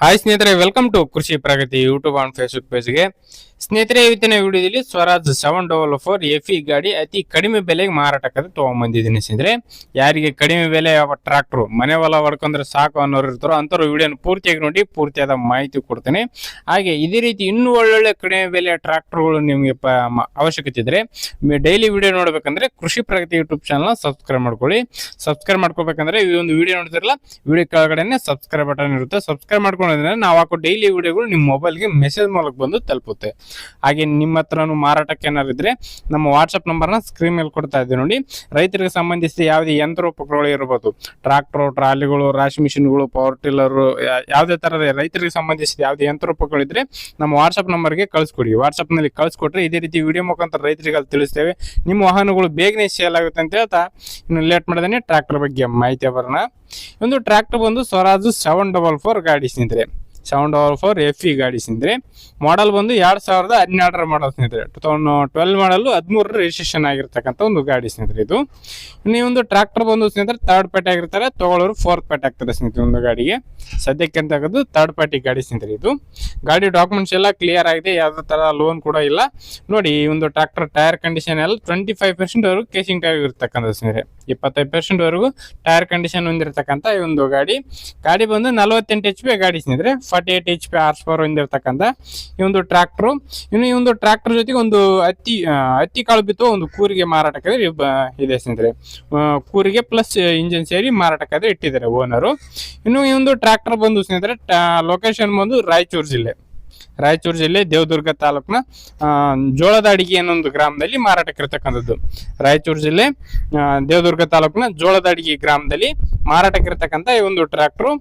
Hi ಸ್ನೇಹಿತರೆ welcome to Krishi Pragati YouTube on Facebook ಪೇಜ್ಗೆ ಸ್ನೇಹಿತರೆ, ಇವತ್ತಿನ ವಿಡಿಯೋದಲ್ಲಿ Swaraj seven double four F ಗಾಡಿ ಅತಿ ಕಡಿಮೆ ಬೆಲೆಗೆ ಮಾರಾಟಕ್ಕೆ ತೊಗೊಂಬಂದಿದ್ದೀನಿ ಸ್ನೇಹಿತರೆ. ಯಾರಿಗೆ ಕಡಿಮೆ ಬೆಲೆ ಟ್ರಾಕ್ಟರ್ ಮನೆ ಹೊಲ ಹೊಡ್ಕೊಂಡ್ರೆ ಸಾಕು ಅನ್ನೋರು ಇರ್ತಾರೋ ಅಂಥವ್ರು ವಿಡಿಯೋನ ಪೂರ್ತಿಯಾಗಿ ನೋಡಿ, ಪೂರ್ತಿಯಾದ ಮಾಹಿತಿ ಕೊಡ್ತೇನೆ. ಹಾಗೆ ಇದೇ ರೀತಿ ಇನ್ನೂ ಒಳ್ಳೊಳ್ಳೆ ಕಡಿಮೆ ಬೆಲೆಯ ಟ್ರಾಕ್ಟರ್ಗಳು ನಿಮಗೆ ಪ ಅವಶ್ಯಕತೆ ಇದ್ದರೆ ಡೈಲಿ ವಿಡಿಯೋ ನೋಡಬೇಕಂದ್ರೆ ಕೃಷಿ ಪ್ರಗತಿ ಯೂಟ್ಯೂಬ್ ಚಾನಲ್ನ ಸಬ್ಸ್ಕ್ರೈಬ್ ಮಾಡ್ಕೊಳ್ಳಿ. ಸಬ್ಸ್ಕ್ರೈಬ್ ಮಾಡ್ಕೋಬೇಕಂದ್ರೆ ಈ ಒಂದು ವಿಡಿಯೋ ನೋಡ್ತಿರಲ್ಲ ವಿಡಿಯೋ ಕೆಳಗಡೆ ಸಬ್ಸ್ಕ್ರೈಬ್ ಬಟನ್ ಇರುತ್ತೆ. ಸಬ್ಸ್ಕ್ರೈಬ್ ಮಾಡ್ಕೊಂಡ್ರೆ ನಾವು ಹಾಕೋ ಡೈಲಿ ವಿಡಿಯೋಗಳು ನಿಮ್ಮ ಮೊಬೈಲ್ಗೆ ಮೆಸೇಜ್ ಮೂಲಕ ಬಂದು ತಲುಪುತ್ತೆ. ಹಾಗೆ ನಿಮ್ಮ ಹತ್ರನೂ ಮಾರಾಟಕ್ಕೆ ಏನಾದ್ರು ಇದ್ರೆ ನಮ್ಮ ವಾಟ್ಸಪ್ ನಂಬರ್ನ ಸ್ಕ್ರೀನ್ ಮೇಲೆ ಕೊಡ್ತಾ ಇದ್ದೀವಿ ನೋಡಿ. ರೈತರಿಗೆ ಸಂಬಂಧಿಸಿದ ಯಾವುದೇ ಯಂತ್ರೋಪಕರಣಗಳು ಇರ್ಬೋದು. ಟ್ರಾಕ್ಟರ್ ಟ್ರಾಲಿಗಳು ರಾಶಿ ಮಿಷಿನ್ಗಳು ಪವರ್ ಟಿಲ್ಲರು ಯಾವುದೇ ತರದ ರೈತರಿಗೆ ಸಂಬಂಧಿಸಿದ ಯಾವುದೇ ಯಂತ್ರೋಪಕರಣ ಇದ್ರೆ ನಮ್ಮ ವಾಟ್ಸಪ್ ನಂಬರ್ಗೆ ಕಳಿಸ್ಕೊಡಿ. ವಾಟ್ಸಪ್ನಲ್ಲಿ ಕಳಿಸ್ಕೊಟ್ರೆ ಇದೇ ರೀತಿ ವಿಡಿಯೋ ಮುಖಾಂತರ ರೈತರಿಗೆ ಅಲ್ಲಿ ತಿಳಿಸ್ತೇವೆ. ನಿಮ್ಮ ವಾಹನಗಳು ಬೇಗನೆ ಸೇಲ್ ಆಗುತ್ತೆ ಅಂತ ಹೇಳ್ತಾ ಇನ್ನು ಲೇಟ್ ಮಾಡದೇನೆ ಟ್ರ್ಯಾಕ್ಟರ್ ಬಗ್ಗೆ ಮಾಹಿತಿ ಬರೋಣ. ಒಂದು ಟ್ರ್ಯಾಕ್ಟರ್ ಬಂದು ಸ್ವರಾಜ್ ಸೆವೆನ್ ಡಬಲ್ ಫೋರ್ ಗಾಡಿ ಸ್ನೇಹಿತರೆ. Seven double four F E ಗಾಡಿ ಸ್ನೇಹಿತರೆ ಮಾಡಲ್ ಬಂದು ಎರಡು ಸಾವಿರದ ಹನ್ನೆರಡರ ಮಾಡಲ್ ಸ್ನೇಹಿತರೆ. ಟೂ ತೌಸಂಡ್ ಟ್ವೆಲ್ ಮಾಡಲು ಹದಿಮೂರರ ರಿಜಿಸ್ಟ್ರೇಷನ್ ಆಗಿರ್ತಕ್ಕಂಥ ಒಂದು ಗಾಡಿ ಸ್ನೇಹಿತರೆ ಇದು. ನೀವು ಒಂದು ಟ್ರ್ಯಾಕ್ಟರ್ ಬಂದು ಸ್ನೇಹಿತರೆ ಥರ್ಡ್ ಪಾರ್ಟಿ ಆಗಿರ್ತಾರೆ ತಗೊಳ್ಳೋರು ಫೋರ್ತ್ ಪಾರ್ಟಿ ಆಗ್ತಾರೆ ಸ್ನೇಹಿತರೆ ಒಂದು ಗಾಡಿಗೆ. ಸದ್ಯಕ್ಕೆ ಅಂತ ಥರ್ಡ್ ಪಾರ್ಟಿ ಗಾಡಿ ಸ್ನೇಹಿತರೆ ಇದು. ಗಾಡಿ ಡಾಕ್ಯುಮೆಂಟ್ಸ್ ಎಲ್ಲ ಕ್ಲಿಯರ್ ಆಗಿದೆ, ಯಾವುದೇ ಥರ ಲೋನ್ ಕೂಡ ಇಲ್ಲ. ನೋಡಿ, ಈ ಒಂದು ಟ್ರ್ಯಾಕ್ಟರ್ ಟೈರ್ ಕಂಡೀಷನ್ ಎಲ್ಲ ಟ್ವೆಂಟಿ ಫೈವ್ ಪರ್ಸೆಂಟ್ ಅವರು ಕೇಸಿಂಗ್ ಟೈರ್ ಇರ್ತಕ್ಕಂಥ ಸ್ನೇಹಿತರೆ. ಇಪ್ಪತ್ತೈದು ಪರ್ಸೆಂಟ್ ವರೆಗೂ ಟೈರ್ ಕಂಡೀಷನ್ ಹೊಂದಿರತಕ್ಕಂಥ ಈ ಒಂದು ಗಾಡಿ. ಗಾಡಿ ಬಂದು ನಲವತ್ತೆಂಟು ಎಚ್ ಪಿ ಗಾಡಿ ಸ್ನೇಹಿತರೆ forty eight H P horse power ಹೊಂದಿರತಕ್ಕಂಥ ಈ ಒಂದು ಟ್ರಾಕ್ಟ್ರು ಇನ್ನು ಈ ಒಂದು ಟ್ರ್ಯಾಕ್ಟರ್ ಜೊತೆಗೆ ಒಂದು ಹತ್ತಿ ಹತ್ತಿ ಕಾಳು ಬಿತ್ತು ಒಂದು ಕೂರಿಗೆ ಮಾರಾಟಕ್ಕಾದ್ರೆ ಇದೆ ಸ್ನೇಹಿತರೆ. ಕೂರಿಗೆ ಪ್ಲಸ್ ಇಂಜಿನ್ ಸೇರಿ ಮಾರಾಟಕ್ಕಾದ್ರೆ ಇಟ್ಟಿದ್ದಾರೆ ಓನರು ಇನ್ನು ಈ ಒಂದು ಟ್ರ್ಯಾಕ್ಟರ್ ಬಂದು ಸ್ನೇಹಿತರೆ ಲೊಕೇಶನ್ ಬಂದು ರಾಯಚೂರು ಜಿಲ್ಲೆ. ರಾಯಚೂರು ಜಿಲ್ಲೆ ದೇವದುರ್ಗ ತಾಲೂಕಿನ ಜೋಳದ ಅಡಿಗೆ ಅನ್ನೊಂದು ಗ್ರಾಮದಲ್ಲಿ ಮಾರಾಟಕ್ಕೆ ಇರತಕ್ಕಂಥದ್ದು. ರಾಯಚೂರು ಜಿಲ್ಲೆ ದೇವದುರ್ಗ ತಾಲೂಕಿನ ಜೋಳದ ಅಡಿಗೆ ಗ್ರಾಮದಲ್ಲಿ ಮಾರಾಟಕ್ಕೆ ಇರತಕ್ಕಂಥ ಈ ಒಂದು ಟ್ರ್ಯಾಕ್ಟ್ರು.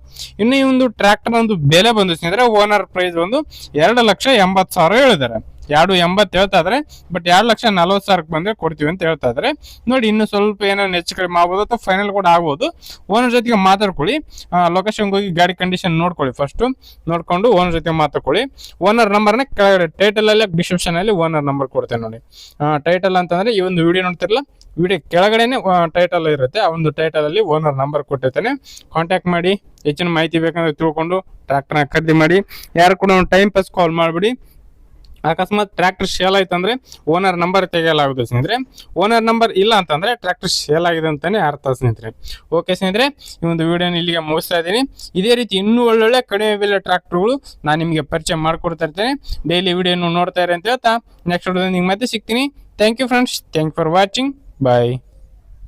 ಇನ್ನು ಈ ಒಂದು ಟ್ರ್ಯಾಕ್ಟರ್ ಒಂದು ಬೆಲೆ ಬಂದು, ಸ್ನೇಹಿತರೆ ಓನರ್ ಪ್ರೈಸ್ ಒಂದು ಎರಡು ಲಕ್ಷ ಎಂಬತ್ತು ಸಾವಿರ ಹೇಳಿದ್ದಾರೆ. ಎರಡು ಎಂಬತ್ತು ಹೇಳ್ತಾ ಇದ್ರೆ ಬಟ್ ಎರಡು ಲಕ್ಷ ನಲ್ವತ್ತು ಸಾವಿರಕ್ಕೆ ಬಂದ್ರೆ ಕೊಡ್ತೀವಿ ಅಂತ ಹೇಳ್ತಾ ಇದ್ರೆ. ನೋಡಿ, ಇನ್ನು ಸ್ವಲ್ಪ ಏನೋ ಹೆಚ್ಚು ಕಡಿಮೆ ಆಗ್ಬೋದು ಅಥವಾ ಫೈನಲ್ ಕೂಡ ಆಗ್ಬೋದು. ಓನರ್ ಜೊತೆಗೆ ಮಾತಾಡ್ಕೊಳ್ಳಿ. ಲೊಕೇಶನ್ಗೆ ಹೋಗಿ ಗಾಡಿ ಕಂಡೀಷನ್ ನೋಡ್ಕೊಳ್ಳಿ ಫಸ್ಟ್ ನೋಡ್ಕೊಂಡು ಓನರ್ ಜೊತೆ ಮಾತಾಡ್ಕೊಳ್ಳಿ. ಓನರ್ ನಂಬರ್ನ ಕೆಳಗಡೆ ಟೈಟಲ್ ಅಲ್ಲಿ ಡಿಸ್ಕ್ರಿಪ್ಷನ್ ಅಲ್ಲಿ ಓನರ್ ನಂಬರ್ ಕೊಡ್ತೇನೆ ನೋಡಿ. ಟೈಟಲ್ ಅಂತಂದ್ರೆ ಈ ಒಂದು ವಿಡಿಯೋ ನೋಡ್ತಿರಲ್ಲ ವಿಡಿಯೋ ಕೆಳಗಡೆನೆ ಟೈಟಲ್ ಇರುತ್ತೆ. ಆ ಒಂದು ಟೈಟಲ್ ಅಲ್ಲಿ ಓನರ್ ನಂಬರ್ ಕೊಟ್ಟಿರ್ತೇನೆ. ಕಾಂಟ್ಯಾಕ್ಟ್ ಮಾಡಿ, ಹೆಚ್ಚಿನ ಮಾಹಿತಿ ಬೇಕಂದ್ರೆ ತಿಳ್ಕೊಂಡು ಟ್ರ್ಯಾಕ್ಟರ್ನ ಖರೀದಿ ಮಾಡಿ. ಯಾರು ಕೂಡ ಟೈಮ್ ಪಾಸ್ ಕಾಲ್ ಮಾಡಿಬಿಡಿ. ಅಕಸ್ಮಾತ್ ಟ್ರ್ಯಾಕ್ಟರ್ ಶೇಲ್ ಆಯ್ತು ಅಂದ್ರೆ ಓನರ್ ನಂಬರ್ ತೆಗೆಯಲಾಗುತ್ತೆ ಸ್ನೇಹಿತರೆ. ಓನರ್ ನಂಬರ್ ಇಲ್ಲ ಅಂತಂದ್ರೆ ಟ್ರ್ಯಾಕ್ಟರ್ ಶೇಲ್ ಆಗಿದೆ ಅಂತಾನೆ ಅರ್ಥ ಸ್ನೇಹಿತರೆ. ಓಕೆ ಸ್ನೇಹಿತರೆ, ಈ ಒಂದು ವಿಡಿಯೋನ ಇಲ್ಲಿಗೆ ಮುಗಿಸ್ತಾ ಇದ್ದೀನಿ. ಇದೇ ರೀತಿ ಇನ್ನೂ ಒಳ್ಳೊಳ್ಳೆ ಕಡಿಮೆ ಬೆಲೆ ಟ್ರ್ಯಾಕ್ಟರ್ಗಳು ನಾನು ನಿಮಗೆ ಪರಿಚಯ ಮಾಡಿಕೊಡ್ತಾ ಇರ್ತೇನೆ. ಡೈಲಿ ವಿಡಿಯೋನು ನೋಡ್ತಾ ಇರಿ ಅಂತ ಹೇಳ್ತಾ ನೆಕ್ಸ್ಟ್ ವಿಡಿಯೋ ನಿಮ್ಗೆ ಮತ್ತೆ ಸಿಗ್ತೀನಿ. Thank you friends thank for watching bye